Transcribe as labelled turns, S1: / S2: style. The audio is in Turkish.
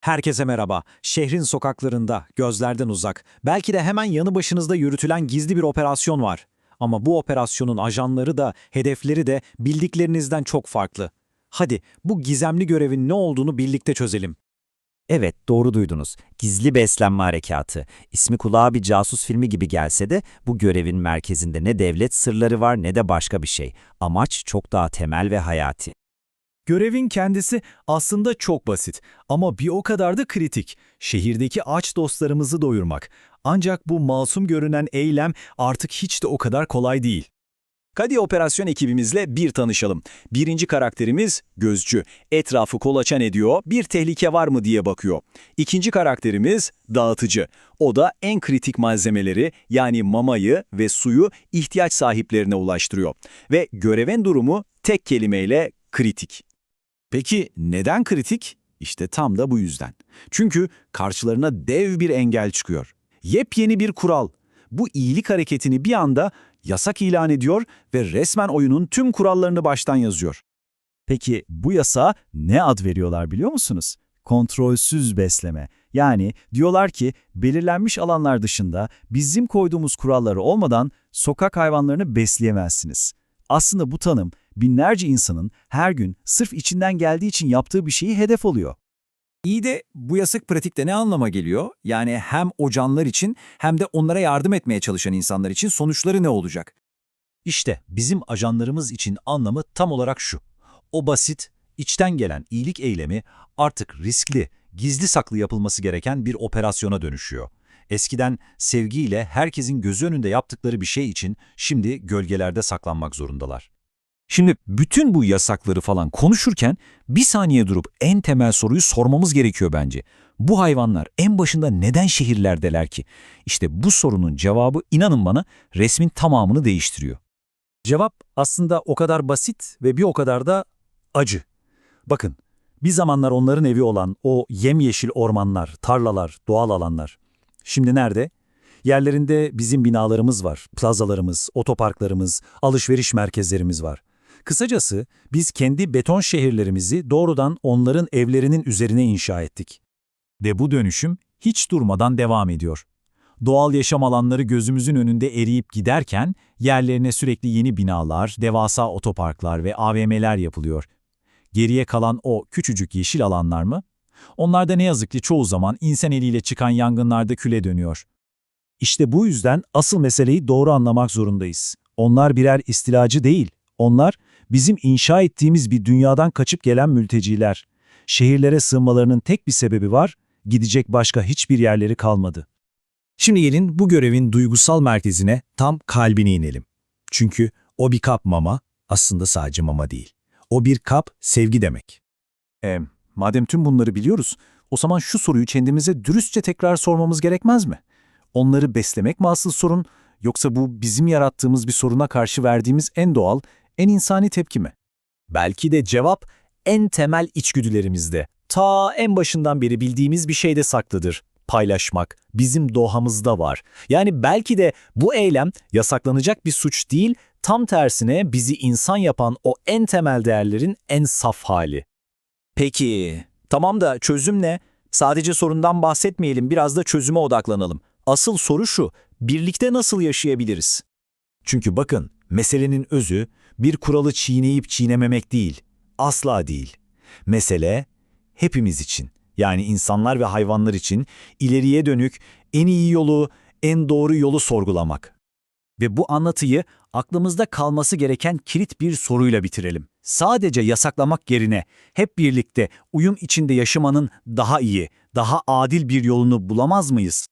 S1: Herkese merhaba. Şehrin sokaklarında, gözlerden uzak, belki de hemen yanı başınızda yürütülen gizli bir operasyon var. Ama bu operasyonun ajanları da, hedefleri de bildiklerinizden çok farklı. Hadi bu gizemli görevin ne olduğunu birlikte çözelim.
S2: Evet, doğru duydunuz. Gizli beslenme harekatı. İsmi kulağa bir casus filmi gibi gelse de bu görevin merkezinde ne devlet sırları var ne de başka bir şey. Amaç çok daha temel ve hayati.
S3: Görevin kendisi aslında çok basit ama bir o kadar da kritik. Şehirdeki aç dostlarımızı doyurmak. Ancak bu masum görünen eylem artık hiç de o kadar kolay değil.
S4: Kadi operasyon ekibimizle bir tanışalım. Birinci karakterimiz Gözcü. Etrafı kolaçan ediyor, bir tehlike var mı diye bakıyor. İkinci karakterimiz Dağıtıcı. O da en kritik malzemeleri yani mamayı ve suyu ihtiyaç sahiplerine ulaştırıyor. Ve görevin durumu tek kelimeyle kritik. Peki neden kritik? İşte tam da bu yüzden. Çünkü karşılarına dev bir engel çıkıyor. Yepyeni bir kural. Bu iyilik hareketini bir anda yasak ilan ediyor ve resmen oyunun tüm kurallarını baştan yazıyor.
S3: Peki bu yasağa ne ad veriyorlar biliyor musunuz? Kontrolsüz besleme. Yani diyorlar ki belirlenmiş alanlar dışında bizim koyduğumuz kuralları olmadan sokak hayvanlarını besleyemezsiniz. Aslında bu tanım binlerce insanın her gün sırf içinden geldiği için yaptığı bir şeyi hedef oluyor.
S4: İyi de bu yasak pratikte ne anlama geliyor? Yani hem o canlılar için hem de onlara yardım etmeye çalışan insanlar için sonuçları ne olacak?
S5: İşte bizim ajanlarımız için anlamı tam olarak şu. O basit, içten gelen iyilik eylemi artık riskli, gizli saklı yapılması gereken bir operasyona dönüşüyor. Eskiden sevgiyle herkesin gözü önünde yaptıkları bir şey için şimdi gölgelerde saklanmak zorundalar.
S4: Şimdi bütün bu yasakları falan konuşurken bir saniye durup en temel soruyu sormamız gerekiyor bence. Bu hayvanlar en başında neden şehirlerdeler ki? İşte bu sorunun cevabı inanın bana resmin tamamını değiştiriyor.
S5: Cevap aslında o kadar basit ve bir o kadar da acı. Bakın, bir zamanlar onların evi olan o yemyeşil ormanlar, tarlalar, doğal alanlar. Şimdi nerede? Yerlerinde bizim binalarımız var, plazalarımız, otoparklarımız, alışveriş merkezlerimiz var. Kısacası biz kendi beton şehirlerimizi doğrudan onların evlerinin üzerine inşa ettik. Ve bu dönüşüm hiç durmadan devam ediyor. Doğal yaşam alanları gözümüzün önünde eriyip giderken yerlerine sürekli yeni binalar, devasa otoparklar ve AVM'ler yapılıyor. Geriye kalan o küçücük yeşil alanlar mı? Onlar da ne yazık ki çoğu zaman insan eliyle çıkan yangınlarda küle dönüyor. İşte bu yüzden asıl meseleyi doğru anlamak zorundayız. Onlar birer istilacı değil. Onlar bizim inşa ettiğimiz bir dünyadan kaçıp gelen mülteciler. Şehirlere sığınmalarının tek bir sebebi var, gidecek başka hiçbir yerleri kalmadı. Şimdi gelin bu görevin duygusal merkezine, tam kalbine inelim. Çünkü o bir kap mama aslında sadece mama değil. O bir kap sevgi demek.
S4: E, madem tüm bunları biliyoruz, o zaman şu soruyu kendimize dürüstçe tekrar sormamız gerekmez mi? Onları beslemek mi asıl sorun, yoksa bu bizim yarattığımız bir soruna karşı verdiğimiz en doğal, en insani tepki mi?
S5: Belki de cevap en temel içgüdülerimizde. Ta en başından beri bildiğimiz bir şeyde saklıdır. Paylaşmak bizim doğamızda var. Yani belki de bu eylem yasaklanacak bir suç değil, tam tersine bizi insan yapan o en temel değerlerin en saf hali.
S1: Peki, tamam da çözüm ne? Sadece sorundan bahsetmeyelim, biraz da çözüme odaklanalım. Asıl soru şu, birlikte nasıl yaşayabiliriz?
S5: Çünkü bakın, meselenin özü bir kuralı çiğneyip çiğnememek değil, asla değil. Mesele hepimiz için, yani insanlar ve hayvanlar için ileriye dönük en iyi yolu, en doğru yolu sorgulamak. Ve bu anlatıyı aklımızda kalması gereken kilit bir soruyla bitirelim. Sadece yasaklamak yerine hep birlikte uyum içinde yaşamanın daha iyi, daha adil bir yolunu bulamaz mıyız?